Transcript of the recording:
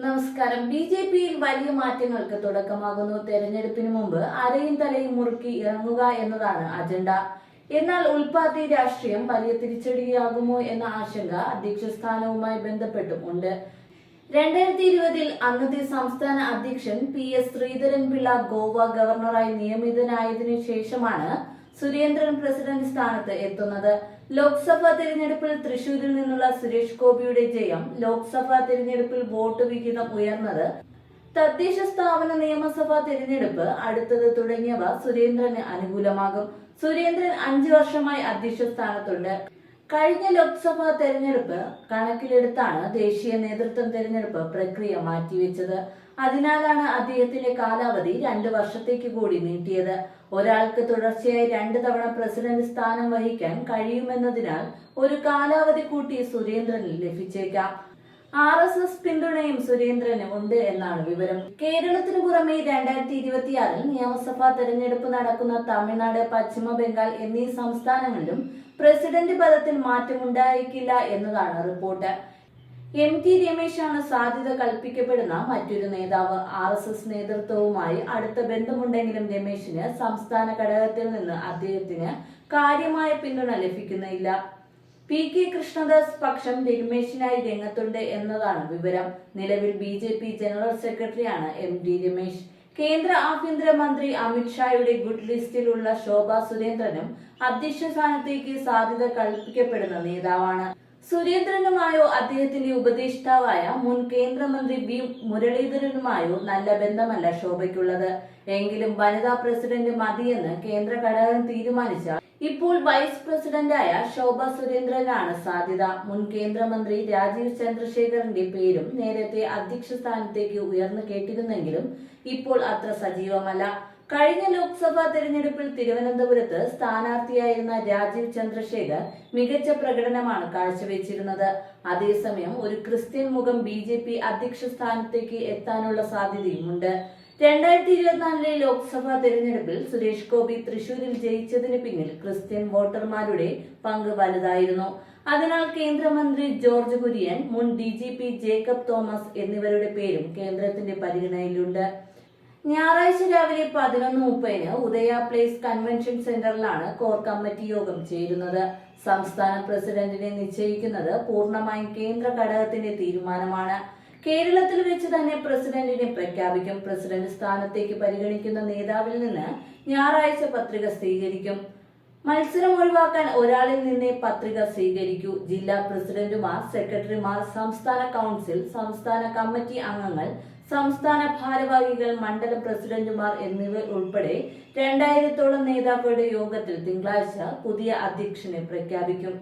നമസ്കാരം. B J പിയിൽ വലിയ മാറ്റങ്ങൾക്ക് തുടക്കമാകുന്നു. തെരഞ്ഞെടുപ്പിന് മുമ്പ് അരയും തലയും മുറുക്കി ഇറങ്ങുക എന്നതാണ് അജണ്ട. എന്നാൽ ഉൽപാദി രാഷ്ട്രീയം വലിയ തിരിച്ചടിയാകുമോ എന്ന ആശങ്ക അധ്യക്ഷ സ്ഥാനവുമായി ബന്ധപ്പെട്ടും ഉണ്ട് രണ്ടായിരത്തി ഇരുപതിൽ അന്നത്തെ സംസ്ഥാന അധ്യക്ഷൻ പി എസ് ശ്രീധരൻ പിള്ള ഗോവ ഗവർണറായി നിയമിതനായതിനു ശേഷമാണ് സുരേന്ദ്രൻ പ്രസിഡന്റ് സ്ഥാനത്ത് എത്തുന്നത്. ലോക്സഭാ തെരഞ്ഞെടുപ്പിൽ തൃശൂരിൽ നിന്നുള്ള സുരേഷ് ഗോപിയുടെ ജയം ലോക്സഭാ തെരഞ്ഞെടുപ്പിൽ വോട്ട് വിഹിതം ഉയർന്നത്. തദ്ദേശ സ്ഥാപന നിയമസഭാ തെരഞ്ഞെടുപ്പ് അടുത്തത് തുടങ്ങിയവ സുരേന്ദ്രന് അനുകൂലമാകും. സുരേന്ദ്രൻ അഞ്ചു വർഷമായി അധ്യക്ഷ സ്ഥാനത്തുണ്ട്. കഴിഞ്ഞ ലോക്സഭാ തെരഞ്ഞെടുപ്പ് കണക്കിലെടുത്താണ് ദേശീയ നേതൃത്വം തെരഞ്ഞെടുപ്പ് പ്രക്രിയ മാറ്റിവെച്ചത്. അതിനാലാണ് അദ്ദേഹത്തിന്റെ കാലാവധി രണ്ട് വർഷത്തേക്ക് കൂടി നീട്ടിയത്. ഒരാൾക്ക് തുടർച്ചയായി രണ്ട് തവണ പ്രസിഡന്റ് സ്ഥാനം വഹിക്കാൻ കഴിയുമെന്നതിനാൽ ഒരു കാലാവധി കൂട്ടി സുരേന്ദ്രന് ലഭിച്ചേക്കാം. ആർ എസ് എസ് പിന്തുണയും സുരേന്ദ്രന് ഉണ്ട് എന്നാണ് വിവരം. കേരളത്തിന് പുറമെ രണ്ടായിരത്തി ഇരുപത്തിയാറിൽ നിയമസഭാ തെരഞ്ഞെടുപ്പ് നടക്കുന്ന തമിഴ്നാട് പശ്ചിമ ബംഗാൾ എന്നീ സംസ്ഥാനങ്ങളിലും പ്രസിഡന്റ് പദത്തിൽ മാറ്റമുണ്ടായിരിക്കില്ല എന്നതാണ് റിപ്പോർട്ട്. എം ടി രമേശാണ് സാധ്യത കൽപ്പിക്കപ്പെടുന്ന മറ്റൊരു നേതാവ്. ആർ എസ് എസ് നേതൃത്വവുമായി അടുത്ത ബന്ധമുണ്ടെങ്കിലും രമേശിന് സംസ്ഥാന ഘടകത്തിൽ നിന്ന് അദ്ദേഹത്തിന് കാര്യമായ പിന്തുണ ലഭിക്കുന്നില്ല. പി കെ കൃഷ്ണദാസ് പക്ഷം രമേശിനായി രംഗത്തുണ്ട് എന്നതാണ് വിവരം. നിലവിൽ ബി ജെ പി ജനറൽ സെക്രട്ടറിയാണ് എം ഡി രമേശ്. കേന്ദ്ര ആഭ്യന്തരമന്ത്രി അമിത്ഷായുടെ ഗുഡ് ലിസ്റ്റിലുള്ള ശോഭ സുരേന്ദ്രനും അധ്യക്ഷ സ്ഥാനത്തേക്ക് സാധ്യത കൽപ്പിക്കപ്പെടുന്ന നേതാവാണ്. സുരേന്ദ്രനുമായോ അദ്ദേഹത്തിന്റെ ഉപദേഷ്ടാവായ മുൻ കേന്ദ്രമന്ത്രി വി മുരളീധരനുമായോ നല്ല ബന്ധമല്ല ശോഭയ്ക്കുള്ളത്. എങ്കിലും വനിതാ പ്രസിഡന്റ് മതിയെന്ന് കേന്ദ്ര ഘടകം തീരുമാനിച്ച ഇപ്പോൾ വൈസ് പ്രസിഡന്റായ ശോഭ സുരേന്ദ്രനാണ് സാധ്യത. മുൻ കേന്ദ്രമന്ത്രി രാജീവ് ചന്ദ്രശേഖറിന്റെ പേരും നേരത്തെ അധ്യക്ഷ സ്ഥാനത്തേക്ക് ഉയർന്നു കേട്ടിരുന്നെങ്കിലും ഇപ്പോൾ അത്ര സജീവമല്ല. കഴിഞ്ഞ ലോക്സഭാ തെരഞ്ഞെടുപ്പിൽ തിരുവനന്തപുരത്ത് സ്ഥാനാർത്ഥിയായിരുന്ന രാജീവ് ചന്ദ്രശേഖർ മികച്ച പ്രകടനമാണ് കാഴ്ചവെച്ചിരുന്നത്. അതേസമയം ഒരു ക്രിസ്ത്യൻ മുഖം ബി ജെ പി അധ്യക്ഷ സ്ഥാനത്തേക്ക് എത്താനുള്ള സാധ്യതയുമുണ്ട്. രണ്ടായിരത്തി ഇരുപത്തിനാലിലെ ലോക്സഭാ തെരഞ്ഞെടുപ്പിൽ സുരേഷ് ഗോപി തൃശൂരിൽ ജയിച്ചതിന് പിന്നിൽ ക്രിസ്ത്യൻ വോട്ടർമാരുടെ പങ്ക് വലുതായിരുന്നു. അതിനാൽ കേന്ദ്രമന്ത്രി ജോർജ് കുര്യൻ മുൻ D G P Jacob Thomas എന്നിവരുടെ പേരും കേന്ദ്രത്തിന്റെ പരിഗണനയിലുണ്ട്. ഞായറാഴ്ച രാവിലെ പതിനൊന്ന് മുപ്പതിന് ഉദയ പ്ലേസ് കൺവെൻഷൻ സെന്ററിലാണ് കോർ കമ്മിറ്റി യോഗം ചേരുന്നത്. സംസ്ഥാന പ്രസിഡന്റിനെ നിശ്ചയിക്കുന്നത് പൂർണമായും കേന്ദ്ര ഘടകത്തിന്റെ തീരുമാനമാണ്. കേരളത്തിൽ വെച്ച് തന്നെ പ്രസിഡന്റിനെ പ്രഖ്യാപിക്കും. പ്രസിഡന്റ് സ്ഥാനത്തേക്ക് പരിഗണിക്കുന്ന നേതാവിൽ നിന്ന് ഞായറാഴ്ച പത്രിക സ്വീകരിക്കും. മത്സരം ഒഴിവാക്കാൻ ഒരാളിൽ നിന്നേ പത്രിക സ്വീകരിക്കൂ. ജില്ലാ പ്രസിഡന്റുമാർ സെക്രട്ടറിമാർ സംസ്ഥാന കൗൺസിൽ സംസ്ഥാന കമ്മിറ്റി അംഗങ്ങൾ സംസ്ഥാന ഭാരവാഹികൾ മണ്ഡലം പ്രസിഡന്റുമാർ എന്നിവർ ഉൾപ്പെടെ രണ്ടായിരത്തോളം നേതാക്കളുടെ യോഗത്തിൽ തിങ്കളാഴ്ച പുതിയ അധ്യക്ഷനെ പ്രഖ്യാപിക്കും.